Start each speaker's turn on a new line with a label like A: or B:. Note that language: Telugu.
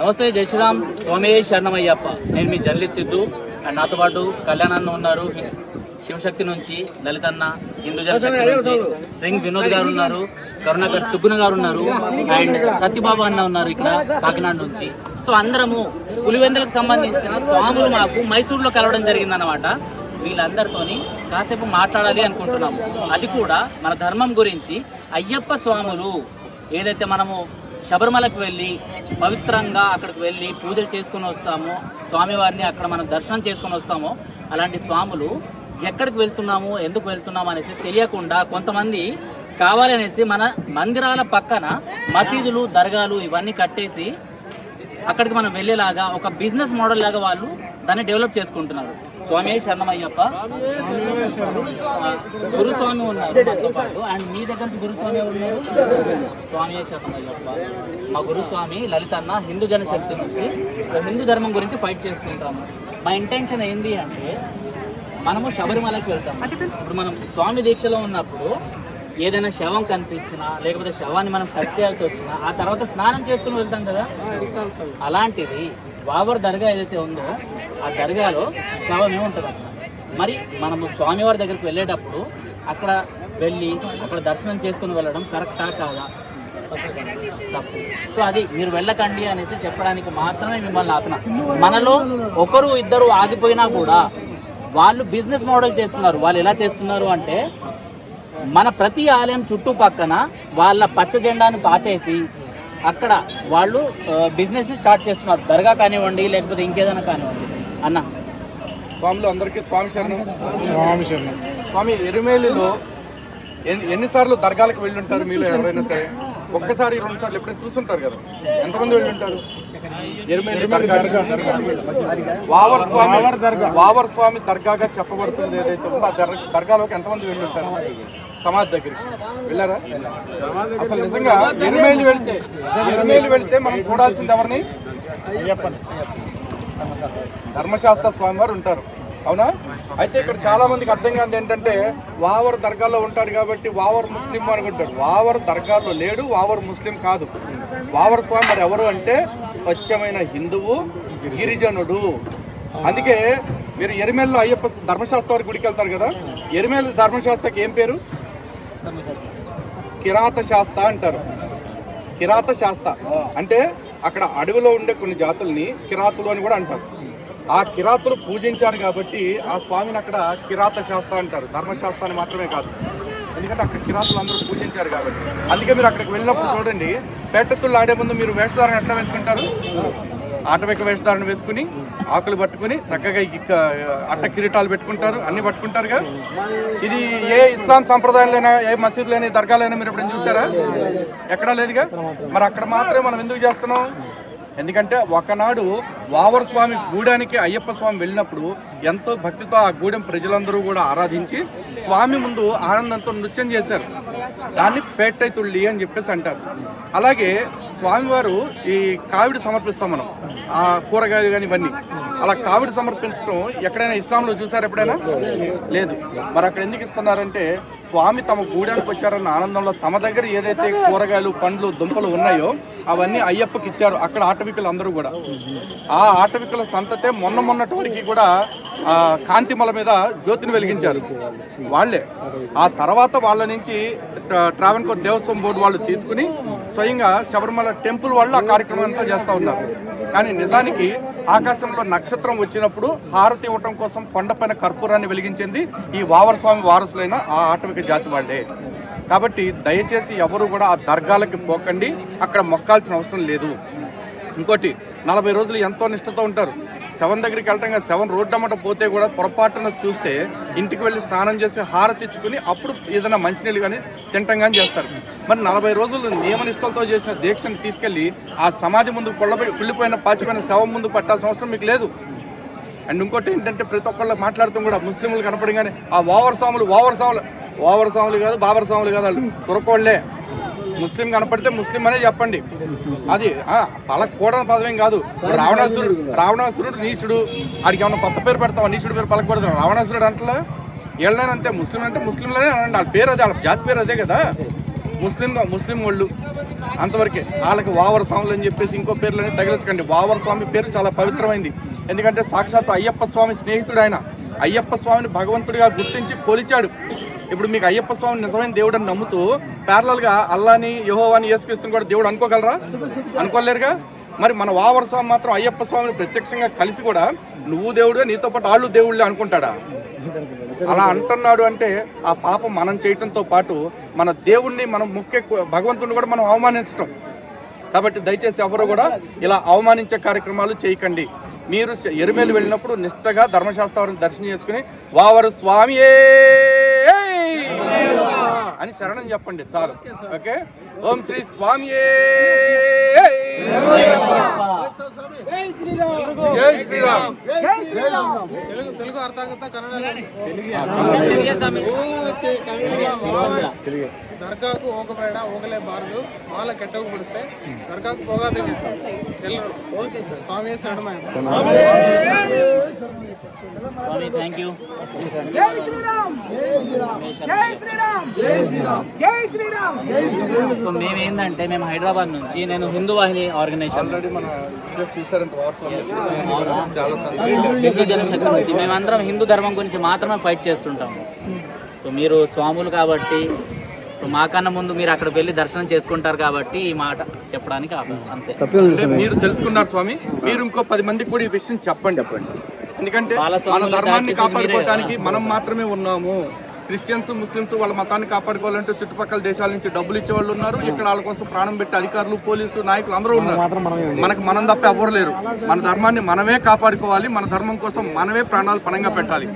A: నమస్తే జై శ్రీరామ్. స్వామి శరణమయ్యప్ప. నేను మీ జర్నలిస్ట్ సిద్ధు. అండ్ నాతో పాటు కళ్యాణ్ అన్న ఉన్నారు శివశక్తి నుంచి లలిత్ అన్న హిందూ జనశక్తి నుంచి శ్రింగ్ వినోద్ గారు ఉన్నారు. కరుణాకర్ సుగ్గుణ గారు ఉన్నారు. అండ్ సత్యబాబు అన్న ఉన్నారు ఇక్కడ కాకినాడ నుంచి. సో అందరము పులివెందులకు సంబంధించిన స్వాములు మాకు మైసూరులో కలవడం జరిగిందన్నమాట. వీళ్ళందరితోని కాసేపు మాట్లాడాలి అనుకుంటున్నాము. అది కూడా మన ధర్మం గురించి అయ్యప్ప స్వాములు ఏదైతే మనము శబరిమలకు వెళ్ళి పవిత్రంగా అక్కడికి వెళ్ళి పూజలు చేసుకొని వస్తామో. స్వామివారిని అక్కడ మనం దర్శనం చేసుకొని వస్తామో. అలాంటి స్వాములు ఎక్కడికి వెళ్తున్నాము ఎందుకు వెళ్తున్నాము అనేసి తెలియకుండా కొంతమంది కావాలనేసి మన మందిరాల పక్కన మసీదులు దర్గాలు ఇవన్నీ కట్టేసి అక్కడికి మనం వెళ్ళేలాగా ఒక బిజినెస్ మోడల్ లాగా వాళ్ళు దాన్ని డెవలప్ చేసుకుంటున్నారు. స్వామి శరణమయ్యప్ప. గురుస్వామి ఉన్నారు మాతో పాటు. అండ్ మీ దగ్గర నుంచి గురుస్వామి ఉన్నారు? స్వామి శరణమయ్యప్ప. మా గురుస్వామి లలిత అన్న హిందూ జనశక్తి నుంచి హిందూ ధర్మం గురించి ఫైట్ చేస్తుంటాము. మా ఇంటెన్షన్ ఏంటి అంటే మనము శబరిమలకి వెళ్తాం ఇప్పుడు మనం స్వామి దీక్షలో ఉన్నప్పుడు ఏదైనా శవం కనిపించినా లేకపోతే శవాన్ని మనం టచ్ చేయాల్సి వచ్చినా ఆ తర్వాత స్నానం చేసుకుని వెళ్తాం కదా? అలాంటిది బాబర్ దర్గా ఏదైతే ఉందో ఆ దర్గాలో శవమే ఉంటుంది మరి మనము స్వామివారి దగ్గరికి వెళ్ళేటప్పుడు అక్కడ వెళ్ళి అక్కడ దర్శనం చేసుకుని వెళ్ళడం కరెక్టా కాదా? తప్పు. సో అది మీరు వెళ్ళకండి అనేసి చెప్పడానికి మాత్రమే మిమ్మల్ని ఆపున. మనలో ఒకరు ఇద్దరు ఆగిపోయినా కూడా వాళ్ళు బిజినెస్ మోడల్ చేస్తున్నారు. వాళ్ళు ఎలా చేస్తున్నారు అంటే మన ప్రతి ఆలయం చుట్టుపక్కన వాళ్ళ పచ్చ జెండాను పాతేసి అక్కడ వాళ్ళు బిజినెస్ స్టార్ట్ చేస్తున్నారు. దర్గా కానివ్వండి లేకపోతే ఇంకేదైనా కానివ్వండి. అన్న.
B: స్వాములు అందరికీ స్వామి శరణం.
C: స్వామి శరణం.
B: స్వామి ఎరుమేలిలో ఎన్ని ఎన్నిసార్లు దర్గాలకు వెళ్ళి ఉంటారు మీలో ఎవరైనా సరే? ఒక్కసారి రెండు సార్లు ఎప్పుడైనా చూసుంటారు కదా. ఎంతమంది వెళ్ళి ఉంటారు? వావర్ స్వామి వావర్ స్వామి దర్గాగా చెప్పబడుతుంది ఏదైతే ఉందో ఆ దర్- దర్గాలోకి ఎంతమంది వెళ్ళి ఉంటారు? సమాధి దగ్గరికి. వెళ్ళారా? అసలు నిజంగా ఎరుమేలి వెళ్తే ఎరుమేలి వెళ్తే మనం చూడాల్సింది ఎవరిని? ధర్మశాస్త్ర స్వామి వారు ఉంటారు. అవునా? అయితే ఇక్కడ చాలా మందికి అర్థం కాదు ఏంటంటే వావర్ దర్గాలో ఉంటాడు కాబట్టి వావర్ ముస్లిం అనుకుంటాడు వావర్ దర్గాలో లేడు వావర్ ముస్లిం కాదు. వావర్ స్వామి మరి ఎవరు అంటే స్వచ్ఛమైన హిందువు గిరిజనుడు. అందుకే మీరు ఎరిమేల్లో అయ్యప్ప ధర్మశాస్త్ర వారి గుడికి వెళ్తారు కదా? ఎరిమేల ధర్మశాస్త్రకి ఏం పేరు? కిరాత శాస్త్ర అంటారు. కిరాత శాస్త్ర అంటే అక్కడ అడవిలో ఉండే కొన్ని జాతుల్ని కిరాతులు అని కూడా అంటారు. ఆ కిరాతులు పూజించారు కాబట్టి ఆ స్వామిని అక్కడ కిరాత శాస్త్ర అంటారు ధర్మశాస్త్ర అని మాత్రమే కాదు. ఎందుకంటే అక్కడ కిరాతులు అందరూ పూజించారు కాబట్టి. అందుకే మీరు అక్కడికి వెళ్ళినప్పుడు చూడండి పేటత్తులు ఆడే ముందు మీరు వేషధారణ ఎట్లా వేసుకుంటారు? ఆటవిక వేషధారణ వేసుకుని ఆకులు పట్టుకుని చక్కగా అట్ట కిరీటాలు పెట్టుకుంటారు అన్ని పట్టుకుంటారుగా. ఇది ఏ ఇస్లాం సంప్రదాయంలోనే ఏ మసీదులైనా దర్గాలైనా మీరు ఎప్పుడైనా చూసారా? ఎక్కడా లేదుగా? మరి అక్కడ మాత్రమే మనం ఎందుకు చేస్తున్నాం? ఎందుకంటే ఒకనాడు వావర స్వామి గూడానికి అయ్యప్ప స్వామి వెళ్ళినప్పుడు ఎంతో భక్తితో ఆ గూడెం ప్రజలందరూ కూడా ఆరాధించి స్వామి ముందు ఆనందంతో నృత్యం చేశారు. దాన్ని పేట్టై తుళ్ళి అని చెప్పేసి అంటారు. అలాగే స్వామివారు ఈ కావిడి సమర్పిస్తాం మనం ఆ కూరగాయలు కానీ ఇవన్నీ. అలా కావిడి సమర్పించడం ఎక్కడైనా ఇస్లాంలో చూసారు ఎప్పుడైనా? లేదు. మరి అక్కడ ఎందుకు ఇస్తున్నారంటే స్వామి తమ గూడానికి వచ్చారన్న ఆనందంలో తమ దగ్గర ఏదైతే కూరగాయలు పండ్లు దుంపలు ఉన్నాయో అవన్నీ అయ్యప్పకి ఇచ్చారు. అక్కడ ఆటవికులు అందరూ కూడా. ఆ ఆటవికుల సంతతే మొన్న మొన్నటి వరకు కూడా ఆ కాంతిమల మీద జ్యోతిని వెలిగించారు. వాళ్ళే. ఆ తర్వాత వాళ్ళ నుంచి ట్రా- ట్రావెన్కోర్ దేవస్వం బోర్డు వాళ్ళు తీసుకుని స్వయంగా శబరిమల టెంపుల్ వాళ్ళు ఆ కార్యక్రమం అంతా చేస్తూ ఉన్నారు. కానీ నిజానికి ఆకాశంలో నక్షత్రం వచ్చినప్పుడు హారతి ఇవ్వటం కోసం కొండపైన కర్పూరాన్ని వెలిగించింది ఈ వావరస్వామి వారసులైన ఆ ఆటవిక జాతి వాళ్ళే. కాబట్టి దయచేసి ఎవరు కూడా ఆ దర్గాలకి పోకండి. అక్కడ మొక్కాల్సిన అవసరం లేదు. ఇంకోటి నలభై రోజులు ఎంతో నిష్టతో ఉంటారు. సెవెన్ దగ్గరికి వెళ్ళటం శవం రోడ్డు అమ్మట పోతే కూడా పొరపాటున చూస్తే ఇంటికి వెళ్ళి స్నానం చేసి హారతి ఇచ్చుకుని అప్పుడు ఏదైనా మంచినీళ్ళు కానీ తింటం కానీ చేస్తారు. మరి నలభై రోజులు నియమనిష్టలతో చేసిన దీక్షను తీసుకెళ్ళి ఆ సమాధి ముందు కుళ్ళబడి కుళ్ళిపోయిన పాచిపోయిన శవం ముందు పట్టాల్సిన అవసరం మీకు లేదు. అండ్ ఇంకోటి ఏంటంటే ప్రతి ఒక్కళ్ళు మాట్లాడుతూ కూడా ముస్లింలు కనపడగానే ఆ ఓవర్ స్వాములు ఓవర్ స్వాములు ఓవర్ స్వాములు కాదు బాబర్ స్వాములు కాదు వాళ్ళు తురకోళ్ళే ముస్లిం కనపడితే ముస్లిం అనే చెప్పండి. అది పలక పలకూడని పదవేం కాదు. రావణాసురుడు రావణాసురుడు నీచుడు. ఆడికి ఏమన్నా కొత్త పేరు పెడతావా? నీచుడు పేరు పలకూడదు రావణాసురుడు అంటలా? వీళ్ళనే అంతే ముస్లిం అంటే ముస్లింలనే అనండి వాళ్ళ పేరు అదే వాళ్ళ జాతి పేరు అదే కదా. ముస్లిం ముస్లిం వాళ్ళు అంతవరకే. వాళ్ళకి వావర స్వాములు అని చెప్పేసి ఇంకో పేర్లని తగిలించకండి. వావర స్వామి పేరు చాలా పవిత్రమైంది. ఎందుకంటే సాక్షాత్ అయ్యప్ప స్వామి స్నేహితుడు ఆయన. అయ్యప్ప స్వామిని భగవంతుడిగా గుర్తించి కొలిచాడు. ఇప్పుడు మీకు అయ్యప్ప స్వామి నిజమైన దేవుడు అని నమ్ముతూ parallel గా అల్లాని యహోవాని యేసుక్రీస్తుని కూడా దేవుడు అనుకోగలరా? అనుకోలేరుగా? మరి మన వావర స్వామి మాత్రం అయ్యప్ప స్వామిని ప్రత్యక్షంగా కలిసి కూడా నువ్వు దేవుడే నీతో పాటు వాళ్ళు దేవుళ్ళే అనుకుంటాడా? అలా అంటున్నాడు అంటే ఆ పాపం మనం చేయటంతో పాటు మన దేవుణ్ణి మనం ముఖ్య భగవంతుని కూడా మనం అవమానించటం. కాబట్టి దయచేసి ఎవరు కూడా ఇలా అవమానించే కార్యక్రమాలు చేయకండి. మీరు ఎరుమేలు వెళ్ళినప్పుడు నిష్టగా ధర్మశాస్త్రం దర్శనం చేసుకుని వావరు స్వామియే! అని శరణం చెప్పండి చాలు. ఓకే ఓం శ్రీ స్వామియే! జై శ్రీరామ్
C: తెలుగు తెలుగు ಅರ್ಥ ಆಗುತ್ತಾ ಕನ್ನಡ ದರ್ಗಾಕ್ಕೂ ಹೋಗಬೇಡ ಹೋಗಲೇಬಾರದು ಮಾಲ ಕೆಟ್ಟೋಗ್ಬಿಡುತ್ತೆ ದರ್ಗಾಕ್ಕೆ ಹೋಗೋದಿಲ್ಲ ಎಲ್ಲರೂ ಸ್ವಾಮಿ ಶರಣಮ
A: స్వామి థ్యాంక్ యూ
D: జై శ్రీరామ్ జై శ్రీరామ్ జై శ్రీరామ్ జై శ్రీరామ్
A: సో మేము ఏంటంటే మేము హైదరాబాద్ నుంచి నేను హిందూ వాహిని ఆర్గనైజేషన్
B: ఆల్రెడీ మన వీడియో చూసారంట వాట్సాప్ చాలా సంతోషం
A: హిందూ జనశక్తి నుంచి మేమందరం హిందూ ధర్మం గురించి మాత్రమే ఫైట్ చేస్తుంటాం. సో మీరు స్వాములు కాబట్టి సో మాకన్నా ముందు మీరు అక్కడికి వెళ్ళి దర్శనం చేసుకుంటారు కాబట్టి ఈ మాట చెప్పడానికి. అంతే.
B: మీరు తెలుసుకున్నారు స్వామి మీరు ఇంకో పది మందికి కూడా ఈ విషయం చెప్పండి. చెప్పండి. ఎందుకంటే మన ధర్మాన్ని కాపాడుకోవడానికి మనం మాత్రమే ఉన్నాము. క్రిస్టియన్స్ ముస్లిమ్స్ వాళ్ళ మతాన్ని కాపాడుకోవాలంటే చుట్టుపక్కల దేశాల నుంచి డబ్బులు ఇచ్చే వాళ్ళు ఉన్నారు. ఇక్కడ వాళ్ళ కోసం ప్రాణం పెట్టే అధికారులు పోలీసులు నాయకులు అందరూ ఉన్నారు. మనకు మనం తప్ప ఎవరు లేరు. మన ధర్మాన్ని మనమే కాపాడుకోవాలి. మన ధర్మం కోసం మనమే ప్రాణాలు పణంగా పెట్టాలి.